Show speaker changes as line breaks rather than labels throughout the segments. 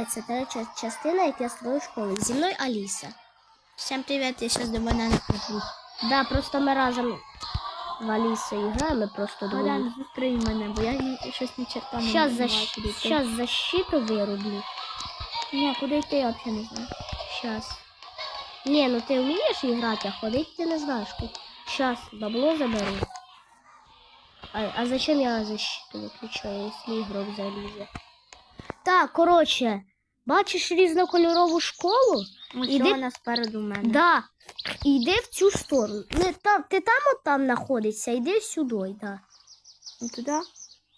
привіт! Це третя частина, як я строю школу. Зі мною Аліса.
Всем привет, я сейчас до банана припрусь.
Да, просто ми разом в Алісою граємо, просто двоє.
Банан, зустрій мене, бо я ні- щось не.
Щас,
не
защ...
знаю, куди йти.
Щас защиту вирублю.
Ні, куди йти, я взагалі не знаю.
Щас. Ні, ну ти вмієш грати, а ходити ти не знаєш. куди. Щас, бабло заберу. А, а зачем я защиту виключаю, якщо ігрок залізе? Так, коротше, бачиш різнокольорову школу?
Ось
Іди-
вона спереду мене.
Да. Іди в цю сторону. Не там, ти там от там знаходишся, йди сюди, да.
Ну, туди?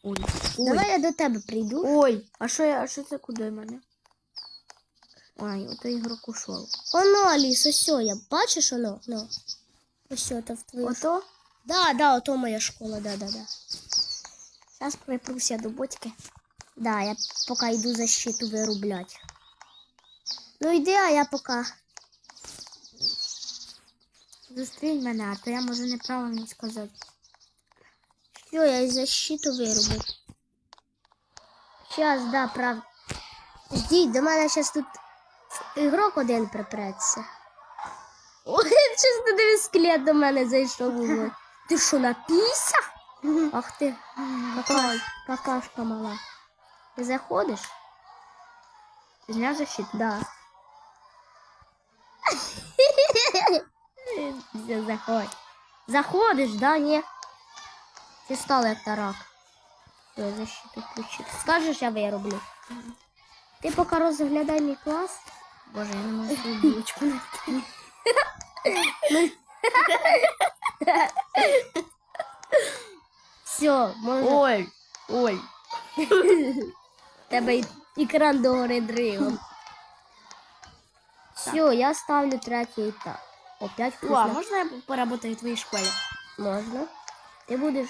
Ой.
Давай я до тебе прийду.
Ой, а що я, а що це куди мене? Ой, ото ігрок ушов.
Оно, Аліс, ось я. Бачиш оно? Ну. Ось сьо, то в твою.
Ото?
Да, да, ото моя школа, да, да, да.
Зараз припруся до ботьки.
Да, я поки йду защиту вирублять. Ну йди, а я поки.
Зустрінь мене, а то я можу неправильно сказати.
Все, я і защиту вирублю. Щас, да, прав. Ждіть, до мене зараз тут ігрок один припреться. Ой, щось туди скелет до мене зайшов. Ти що, напісяв? Ах ти, какаш, какашка мала. Ти заходиш?
Ти зняв защиту?
Да. Заходь. Заходиш, да, ні? Ти стала як тарак. Все, защиту включив. Скажеш, я вироблю. Ти поки розглядай мій клас.
Боже, я не можу свою знайти.
Все, можна.
Ой, ой.
Тебе екран догори дригом. Все, я ставлю третій етап. Опять
О, а
вкусно.
можна я поработаю в твоїй школі?
Можно. Ты будешь...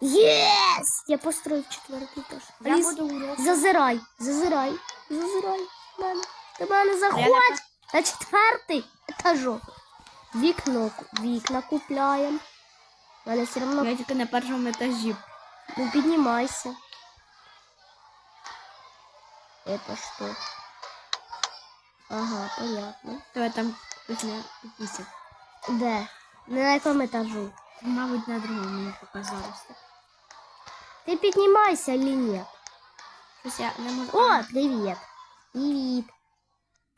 Єс! Я построю четвертий этаж.
Я
Аліс,
буду урок.
Зазирай, зазирай, зазирай. в Мене. До мене заходь. На четвертий етажок. Вікно, вікна купляємо. У мене все одно...
Я тільки на першому етажі.
Ну, піднімайся. Это что? Ага, понятно.
Тебе там не пісів.
Де? На якому етажу?
Мабуть, на другому мені показалося.
Ти піднімайся, или ні?
Щось я не можу.
О, привіт. Привіт.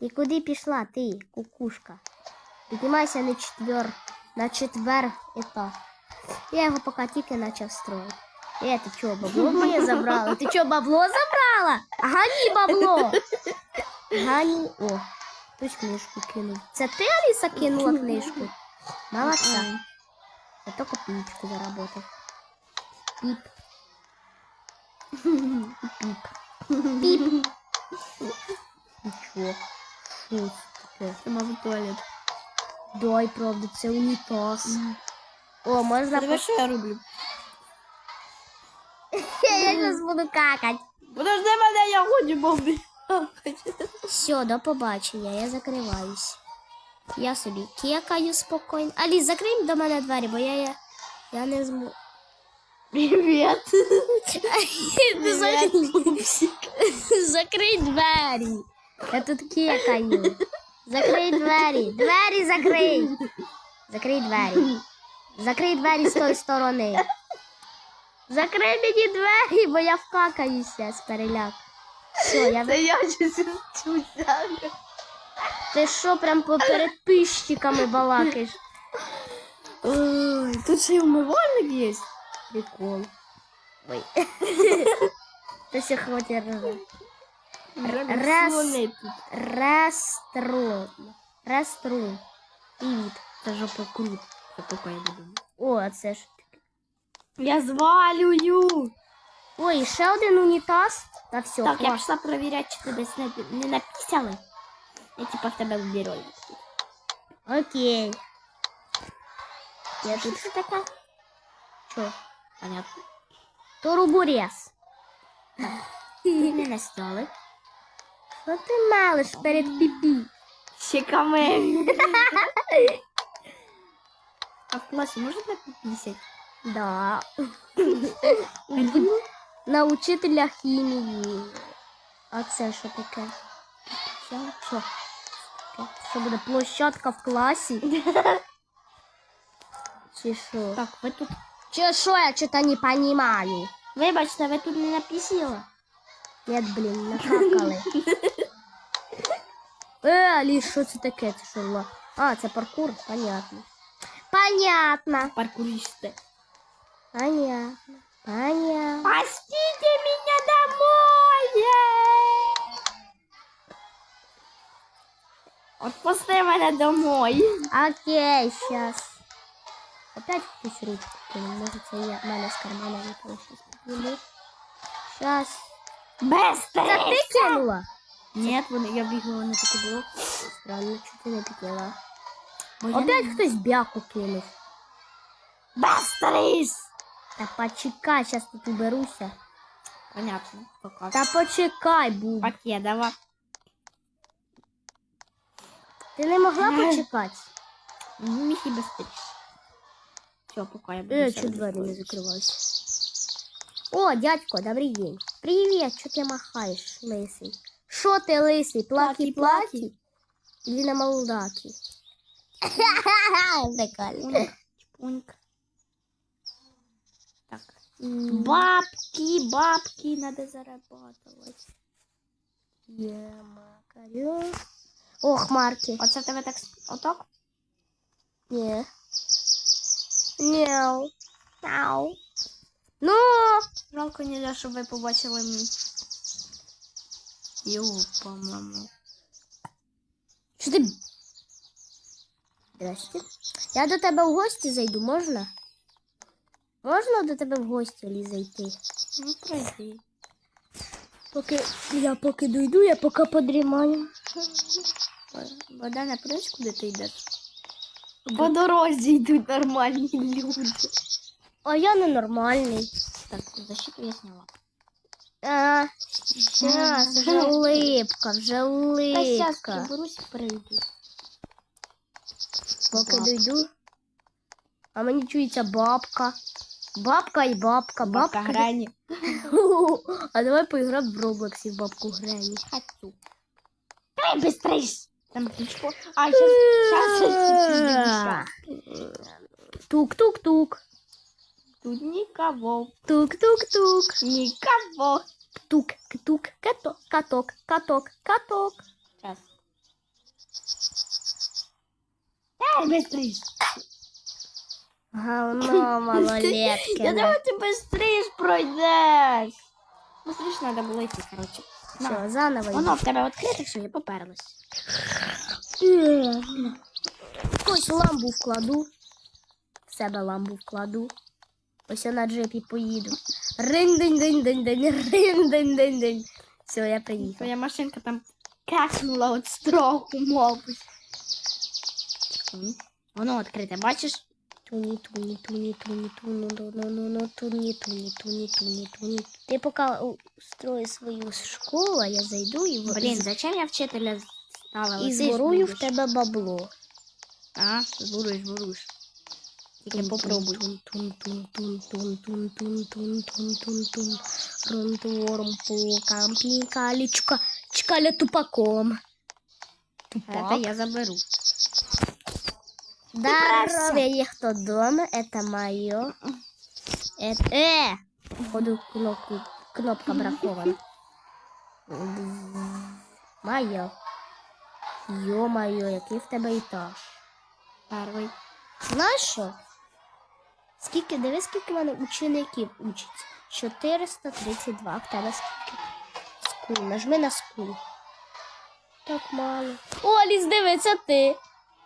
Ти куди пішла, ти, кукушка? Піднімайся на четвер, на четвер етаж. Я його поки тільки почав строїти. Е, ти чого, бабло моє забрала? Ти чого, бабло забрала? Гані бабло. Гані. О, хтось книжку кинув. Це ти, Аліса, кинула книжку? Молодця. Зато копеечку заработал. Пип. Пип. Нічого. Що таке?
Це, мабуть, туалет.
Дай, правда, це унітаз. О, можна
Диви, що я роблю?
Я зараз буду какать.
Подожди мене, я хочу бомбі.
Все, до побачення, я закриваюсь. Я собі кекаю спокійно. Аліс, закрий до мене двері, бо я, я, я не зможу.
Привіт.
Закрий двері. Я тут кекаю. Закрий двері. Двері закрий. Закрий двері. Закрий двері з тої сторони. Закрий мені двері, бо я вкакаюся з переляк. Все, я
Це я чуся.
Ти що прям по- перед пищиками балакаєш?
Ой, тут ще й умивальник є.
Прикол. Ой. Ти все хватить. Раз.
Тут.
Рестрон. Реструн. Привіт.
Це жопа крут.
О, це ж.
Я звалюю.
Ой, Шелдон унитаз. унітаз. Все.
Так,
клас.
я пішла проверять, что тебе не написали. Я типа в тебя герой.
Окей. Я тут
що таке?
Що?
Понятно. Торубурес. Не настали.
Що ты малыш перед пипи.
Ще а в классе можна написать?
Да. На учителя хімії. А что що таке? Що? Что будет площадка в классе? Чи?
Так, вы тут.
Чи я что-то не розумію?
Вибачте, вы тут не написали?
Нет, блин, накакали. Э, Аліс, що це такое Це? А, это паркур, понятно. Понятно.
Паркуристы.
Понятно. Понятно.
Пустите меня домой! Отпусти мене домой.
Окей, сейчас. Опять хтось ручку кинув. Може це я в мене з кармана випало щось підвели. Щас.
Без
Це ти кинула?
Ні, вони, я бігала не таке було.
Странно, що ти не підняла.
Бо я
Опять
не-
хтось бяку кинув.
Бестріс!
Та почекай, зараз тут уберуся.
Понятно, пока.
Та почекай, Буб.
Покедова.
Ти не могла
Ай.
почекати?
Міг і. Все, пока я буду.
Е, чуть двері не
достоїть.
О, дядько, добрий день. Привіт, що ти махаєш, лисий? Що ти лисий? Плакі плакі? Іди на молдаки. Прикольно.
Чпуньк. Так. Бабки, бабки, надо зарабатывать.
Є макарю. О, хмарки.
Оце в тебе так отак?
Ні. Няу. Мяу. Ну,
Жалко не щоб ви побачили мій. По-моєму.
що ти? Здрасте. Я до тебе в гості зайду, можна? Можна до тебе в гості Лі, зайти?
Ну, пройди.
Поки я поки дойду, я поки подрімаю.
Богдана, подивись, куди ти йдеш? По дорозі йдуть нормальні люди.
А я ненормальний.
Так, защиту я сняла.
А, щас, вже липка, вже
Та щас
липка.
приберусь і перейду.
Поки дойду. А мені чується бабка. Бабка і бабка, бабка.
Бабка Грані.
А давай поіграємо в Роблоксі в бабку Грені.
Хочу. Давай быстрей. Там ключко. А, сейчас, сейчас,
Тук-тук-тук.
Тут никого.
Тук-тук-тук.
Никого.
Тук-тук. Каток, каток, каток, каток.
Сейчас. Давай быстрей.
Говно малолетки.
Я думаю, ты быстрее пройдешь. Быстрее надо было идти, короче. На.
Все, заново. йду.
Воно в тебе відкрите, що я поперлась.
Ось ламбу вкладу. В себе ламбу вкладу. Ось я на джипі поїду. рин день день день день рин день день день Все, я приїхав.
Твоя машинка там каснула від страху, мабуть. Воно відкрите, бачиш?
Туні, туні, туні, туні, туні, ну, ну, ну, туні, туні, туні, туні, туні. Ти поки устрої свою школу, а я зайду і, в-
Блін, зачем я вчителя ставила?
і зворую в тебе бабло.
А, збуруєш, збуруєш. Тільки попробуй.
Тун, тун, тун, тун, тун, тун, тун, тун, тун, тун, тун. Рунтуорм по кампікалічка, чкаля тупаком.
Це
Тупак.
я заберу.
Здоровье, кто дома, это мое. Это... Э! Походу кнопку, кнопка бракована. Моє. Йо-моє, який в тебе етаж.
Перший.
Знаєш що? Скільки, диви, скільки в мене учеників учиться. 432. В тебе скільки? Скул. Нажми на скул. Так мало. О, Ліз, диви, це ти.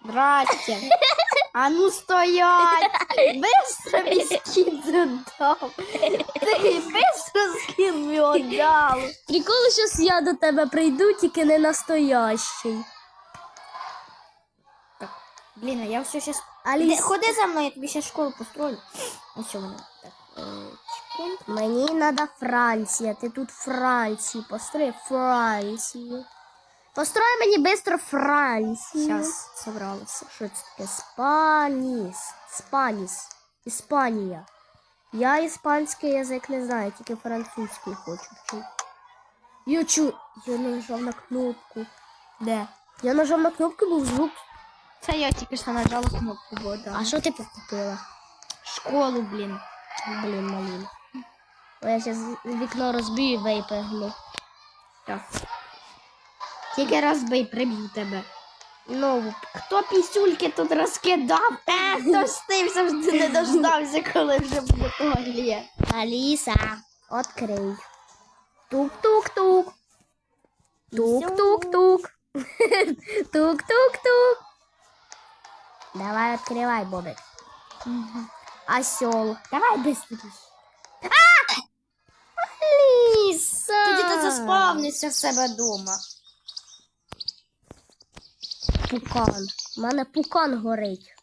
Здрасте. А ну стоять! Быстро мне скин задал. Ты быстро скин мне отдал.
Приколи, щас я до тебе прийду, тільки не настоящий.
Блин, а я все сейчас...
Аліс,
Ходи за мною, я тобі ще школу построю. Ось що воно. Так, е, чекай.
мені треба Франція. Ти тут Франції. Построй Францію. Построй мені швидко Францію.
Сейчас собралася.
Що це таке? Спаніс. Спаніс. Іспанія. Я іспанський язик не знаю, тільки французький хочу вчити. Я чу. Я нажав на кнопку.
Де?
Я нажав на кнопку, був звук.
Це я тільки що нажала кнопку вода.
А що ти купила?
школу, блін.
Блін, малін. О, я зараз вікно розбию і випрыгну.
Так. Тільки розбий, приб'ю тебе.
Ну,
Хто пісюльки тут розкидав? Е, хто завжди не дождався, коли вже буде туалет.
Аліса, открий. Тук-тук-тук. Тук-тук-тук. Тук-тук-тук. Давай открывай, Бобик. Осел.
Давай быстрее.
Аліса.
Тоді ти заспавнишся в себе вдома.
Пукан. У мене пукан горить.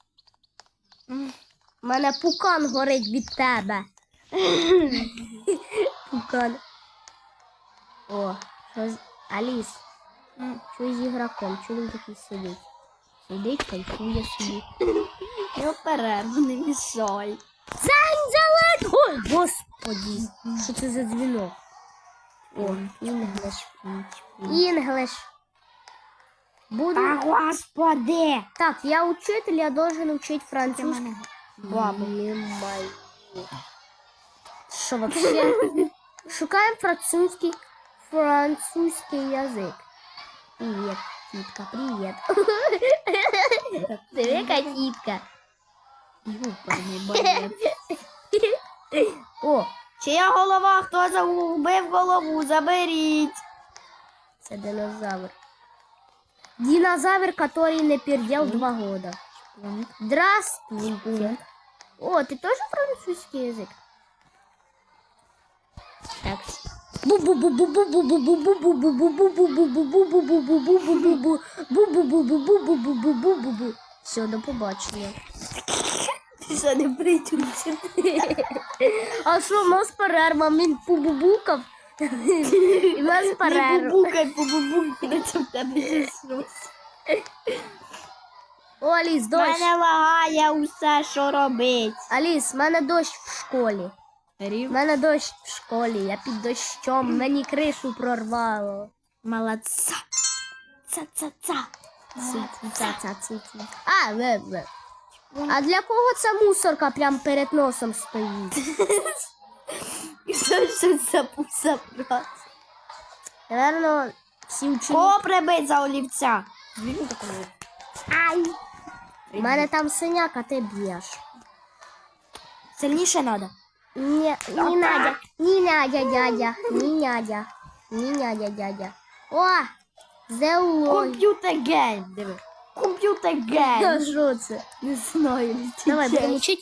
У мене пукан горить від тебе. пукан. О, що з... Аліс, що з ігроком? Чого він такий сидить? Сидить, кайфує собі.
Я перерву не мішай.
Зань залет! Ой, господі! Що це за дзвінок? О, інглиш. Інглиш. Буду...
Та господи!
Так, я учитель, я должен учить французский.
Бабу.
Що вообще? Шукаємо французький, французький язик. Привет, тітка, привет.
Юперний боєць.
О,
Чия голова? Хто загубив голову? Заберіть.
це динозавр. Динозавр, который не пердел два года. Здравствуйте. О, ты тоже французский язык? Так. Все, до побачення.
Ти що не прийдуться?
А що, в нас перерва, він побубукав? І в нас
Не
перерва.
бубукай, побубукай, це в тебе Ісус.
О, Аліс, дощ.
Мене лагає усе, що робить.
Аліс, в мене дощ в школі. В мене дощ в школі, я під дощом, мені кришу прорвало.
Молодця. Ца-ца-ца.
Ці-ці-ца-ца-ці-ці. А, ве, ве. А для кого ця мусорка прям перед носом стоїть?
І що ж це пуса?
Наверно, всі учені.
Кого прибить за олівця? Звідки такого?
Ай! У мене там синяк, а ти б'єш.
Сильніше треба.
Ні, ні Надя, ні Надя, дядя, ні Надя, ні Надя, дядя. О, зеулой.
Комп'ютер гейм, диви. Комп'ютер гейм.
Що це?
Не знаю.
Давай, будемо вчити.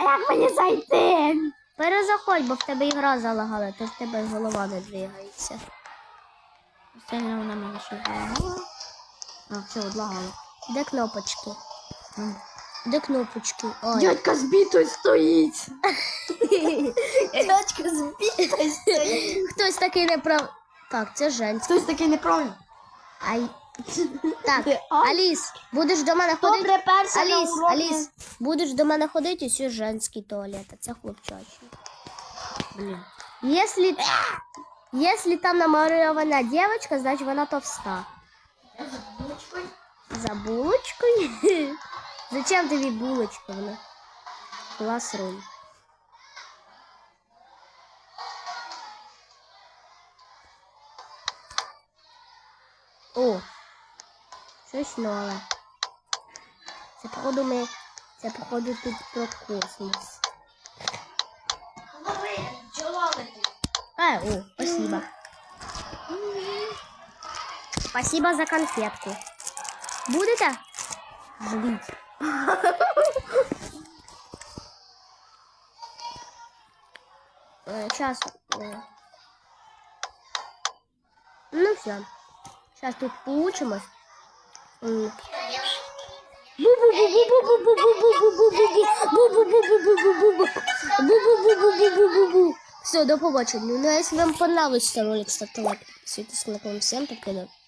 А як мені зайти?
Перезаходь, бо в тебе ігра залагала, то в тебе голова не двигається.
Сильно вона мене ще залагала. А, все, одлагала.
Де кнопочки? Де кнопочки? Ой.
Дядька збитою стоїть. Дядька збитою стоїть.
Хтось такий не прав. Так, це женський.
Хтось такий неправильно.
Ай. Так,
А?
Аліс, будеш до мене
Хто
ходити?
приперся на
Аліс,
уроки?
Аліс, будеш до мене ходити, ось женський туалет, а це хлопчачий.
Блін.
Если, если там намалевана девочка, значит вона товста. За булочкою? Зачем тобі булочка? Вона? Класрум. О, щось нове. Це походу ми... Це походу тут про космос. Лови, бджола летить. А, о, спасибо. Спасибо за конфетку. Будете? Блин. Сейчас. Ну все. Сейчас тут получимось. Все, до побачення. Надеюсь, вам понравился ролик. Ставьте лайк. Подписывайтесь на канал. Всем пока.